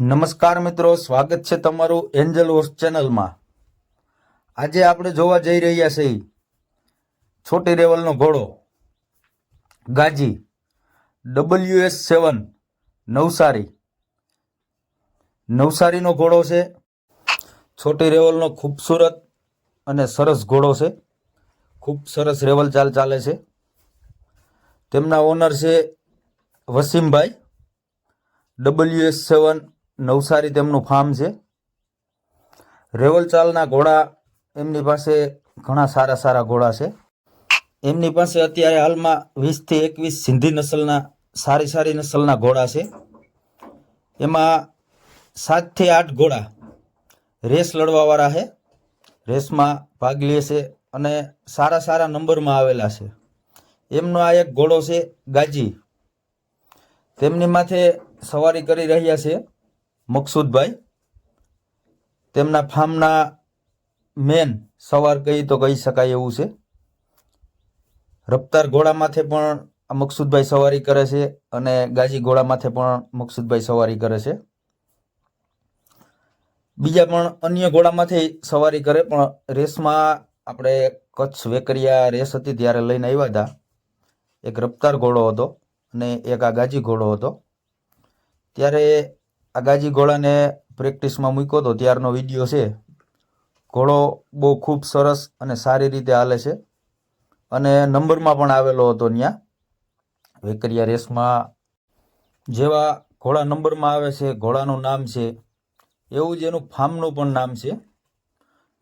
નમસ્કાર મિત્રો, સ્વાગત છે તમારું એન્જલ હોસ્ટ ચેનલમાં. આજે આપણે જોવા જઈ રહ્યા છીએ છોટી રેવલનો ઘોડો, ગાજી ડબલ્યુ એસ સેવન નવસારી. નવસારીનો ઘોડો છે, છોટી રેવલનો ખૂબસૂરત અને સરસ ઘોડો છે. ખૂબ સરસ રેવલ ચાલ ચાલે છે. તેમના ઓનર છે વસીમભાઈ ડબલ્યુ એસ સેવન નવસારી તેમનું ફાર્મ છે. રેવલચાલના ઘોડા એમની પાસે ઘણા સારા સારા ઘોડા છે. એમની પાસે અત્યારે હાલમાં વીસથી એકવીસ સિંધી નસલના, સારી સારી નસલના ઘોડા છે. એમાં સાતથી આઠ ઘોડા રેસ લડવાવાળા છે. રેસમાં ભાગ લે છે અને સારા સારા નંબરમાં આવેલા છે. એમનો આ એક ઘોડો છે ગાજી. તેમની માથે સવારી કરી રહ્યા છે. મકસૂદભાઈ, તેમના ફાર્મના મેન સવાર કહી તો કહી શકાય એવું છે. રફતાર ઘોડા માથે પણ આ મકસૂદભાઈ સવારી કરે છે અને ગાજી ઘોડા માથે પણ મકસુદભાઈ સવારી કરે છે. બીજા પણ અન્ય ઘોડામાંથી સવારી કરે, પણ રેસમાં આપણે કચ્છ વેકરિયા રેસ હતી ત્યારે લઈને આવ્યા હતા. એક રફતાર ઘોડો હતો અને એક આ ગાજી ઘોડો હતો. ત્યારે આ ગાજી ઘોડાને પ્રેક્ટિસમાં મૂક્યો હતો ત્યારનો વીડિયો છે. ઘોડો બહુ ખૂબ સરસ અને સારી રીતે હાલે છે. અને નંબરમાં પણ આવેલો હતો ત્યાં વેકરિયા રેસમાં જેવા ઘોડા નંબરમાં આવે છે, ઘોડાનું નામ છે. એવું જ એનું ફાર્મનું પણ નામ છે.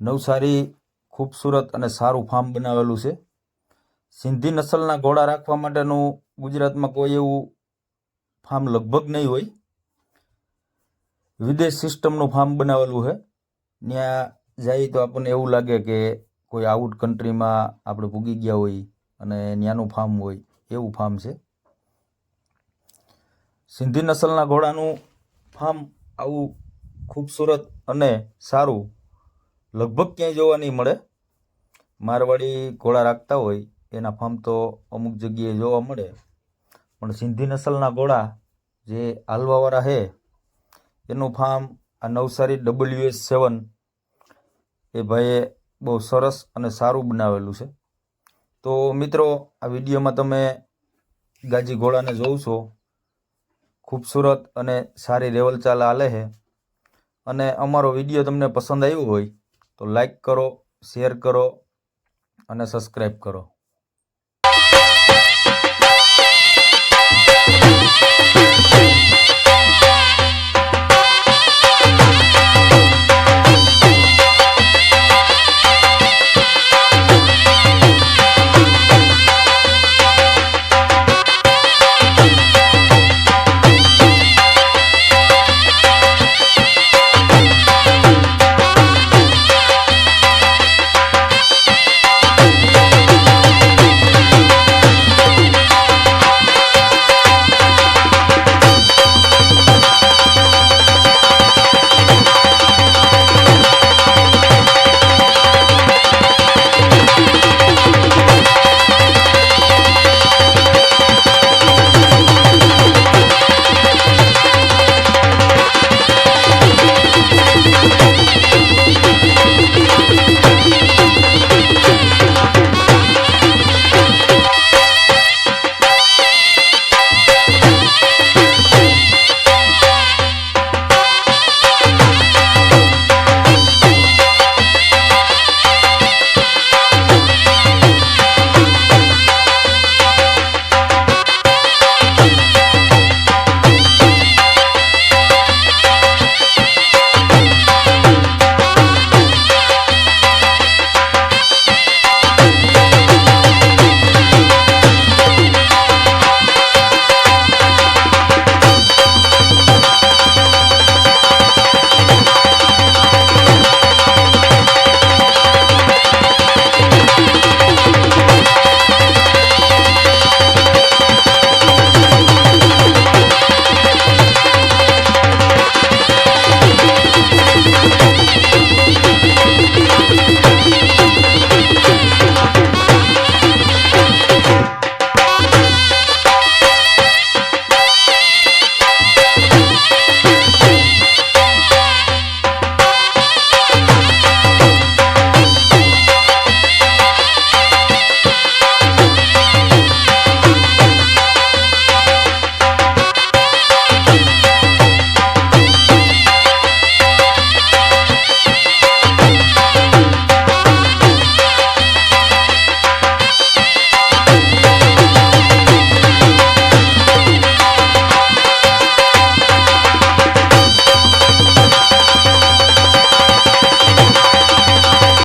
નવસારી ખૂબસૂરત અને સારું ફાર્મ બનાવેલું છે. સિંધી નસલના ઘોડા રાખવા માટેનું ગુજરાતમાં કોઈ એવું ફાર્મ લગભગ નહીં હોય. વિદેશ સિસ્ટમનું ફાર્મ બનાવેલું છે. ત્યાં જઈએ તો આપણને એવું લાગે કે કોઈ આઉટ કન્ટ્રીમાં આપણે પૂગી ગયા હોય અને ત્યાંનું ફાર્મ હોય, એવું ફાર્મ છે. સિંધી નસલના ઘોડાનું ફાર્મ આવું ખૂબસૂરત અને સારું લગભગ ક્યાંય જોવા નહીં મળે. મારવાડી ઘોડા રાખતા હોય, એના ફાર્મ તો અમુક જગ્યાએ જોવા મળે. પણ સિંધી નસલના ઘોડા જે હાલવાવાળા છે એનું ફાર્મ આ નવસારી ડબલ્યુ એસ સેવન એ ભાઈએ બહુ સરસ અને સારું બનાવેલું છે. તો મિત્રો, આ વિડીયોમાં તમે ગાજી ઘોડાને જોઉં છો ખૂબસૂરત અને સારી રેવલ ચાલ હાલે છે. અને અમારો વીડિયો તમને પસંદ આવ્યો હોય તો લાઈક કરો, શેર કરો અને સબસ્ક્રાઈબ કરો.